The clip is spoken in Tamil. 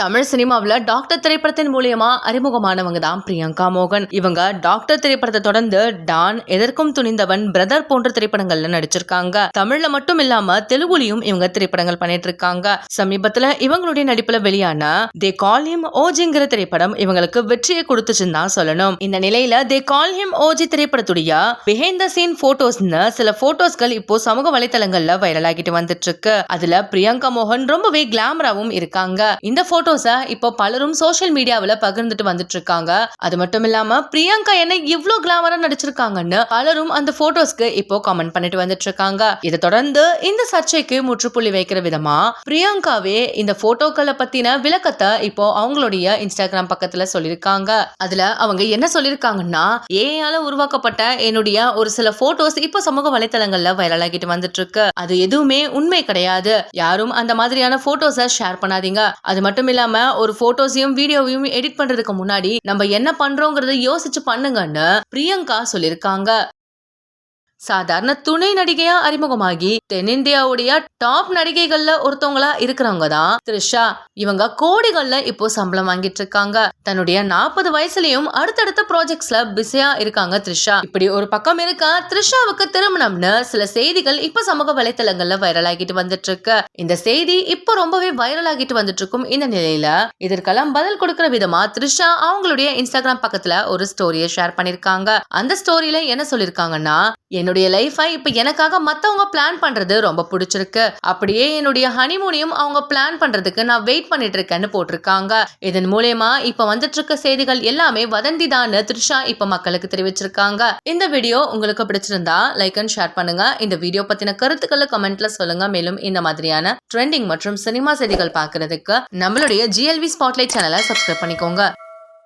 தமிழ் சினிமாவில் டாக்டர் திரைப்படத்தின் மூலியமா அறிமுகமானவங்க தான் பிரியங்கா மோகன். இவங்க டாக்டர் திரைப்படத்தை தொடர்ந்து டான் எதற்கும் துணிந்தவன் பிரதர் போன்ற திரைப்படங்கள்ல நடிச்சிருக்காங்க. தமிழ்ல மட்டும் இல்லாம தெலுங்குலயும் இவங்க திரைப்படங்கள் பண்ணிட்டு இருக்காங்க சமீபத்துல இவங்களுடைய நடிப்புல வெளியான தே கால் ஹிம் ஓஜிங்கிற திரைப்படம் இவங்களுக்கு வெற்றியை கொடுத்துச்சுன்னு தான் சொல்லணும். இந்த நிலையில தே கால் ஹிம் ஓஜி திரைப்படத்துடைய பிஹைண்ட் த சீன் போட்டோஸ்னு சில போட்டோஸ்கள் இப்போ சமூக வலைதளங்கள்ல வைரல் ஆகிட்டு வந்துட்டு இருக்கு. அதுல பிரியங்கா மோகன் ரொம்பவே கிளாமராவும் இருக்காங்க. இந்த போட்டோ போட்டோஸ இப்போ பலரும் சோஷியல் மீடியாவில் பகிர்ந்துட்டு வந்துட்டு இருக்காங்க அது மட்டும் இல்லாம பிரியங்கா என்ன இவ்ளோ கிளாமரா நடிச்சிருக்காங்கன்னு பலரும் அந்த போட்டோஸ்க்கு இப்போ கமெண்ட் பண்ணிட்டு வந்துட்டு இருக்காங்க இதை தொடர்ந்து இந்த சர்ச்சைக்கு முற்றுப்புள்ளி வைக்கிற விதமா பிரியங்காவே இந்த போட்டோக்களை பத்தின விளக்கத்தை இப்போ அவங்களுடைய இன்ஸ்டாகிராம் பக்கத்துல சொல்லியிருக்காங்க. அதுல அவங்க என்ன சொல்லியிருக்காங்கன்னா ஏஆல உருவாக்கப்பட்ட என்னுடைய ஒரு சில போட்டோஸ் இப்போ சமூக வலைத்தளங்கள்ல வைரல் ஆகிட்டு வந்துட்டு இருக்கு அது எதுவுமே உண்மை கிடையாது. யாரும் அந்த மாதிரியான போட்டோஸை ஷேர் பண்ணாதீங்க. அது மட்டும் இல்லாம ஒரு போட்டோஸையும் வீடியோவையும் எடிட் பண்றதுக்கு முன்னாடி நம்ம என்ன பண்றோங்கறத யோசிச்சு பண்ணுங்கன்னு பிரியங்கா சொல்லியிருக்காங்க. சாதாரண துணை நடிகையா அறிமுகமாகி தென்னிந்தியாவுடைய டாப் நடிகைகள்ல ஒருத்தவங்களா இருக்கிறவங்க தான் த்ரிஷா. இவங்க கோடிகள்ல இப்போ சம்பளம் வாங்கிட்டு இருக்காங்க. தன்னுடைய நாற்பது வயசுலயும் அடுத்தடுத்த ப்ராஜெக்ட்ஸ்ல பிஸியா இருக்காங்க த்ரிஷா. இப்படி ஒரு பக்கம் இருக்க த்ரிஷாவுக்கு திருமணம்னு சில செய்திகள் இப்ப சமூக வலைத்தளங்கள்ல வைரல் ஆகிட்டு வந்துட்டு இருக்கு இந்த செய்தி இப்போ ரொம்பவே வைரல் ஆகிட்டு வந்துட்டு இருக்கும் இந்த நிலையில இதற்கெல்லாம் பதில் கொடுக்கிற விதமா த்ரிஷா அவங்களுடைய இன்ஸ்டாகிராம் பக்கத்துல ஒரு ஸ்டோரியை ஷேர் பண்ணிருக்காங்க அந்த ஸ்டோரியில என்ன சொல்லிருக்காங்கன்னா என்னுடைய லைஃபை இப்போ எனக்காக மற்றவங்க பிளான் பண்ணுறது ரொம்ப பிடிச்சிருக்கு. அப்படியே என்னுடைய ஹனிமூனையும் அவங்க பிளான் பண்ணுறதுக்கு நான் வெயிட் பண்ணிட்டு இருக்கேன்னு போட்டிருக்காங்க. இதன் மூலயமா இப்போ வந்துட்டு இருக்க செய்திகள் எல்லாமே வதந்தி தான் த்ரிஷா இப்போ மக்களுக்கு தெரிவிச்சிருக்காங்க. இந்த வீடியோ உங்களுக்கு பிடிச்சிருந்தா லைக் அண்ட் ஷேர் பண்ணுங்க. இந்த வீடியோ பற்றின கருத்துக்களை கமெண்ட்ல சொல்லுங்க. மேலும் இந்த மாதிரியான ட்ரெண்டிங் மற்றும் சினிமா செய்திகள் பார்க்கறதுக்கு நம்மளுடைய ஜிஎல்வி ஸ்பாட்லைட் சேனலை சப்ஸ்கிரைப் பண்ணிக்கோங்க.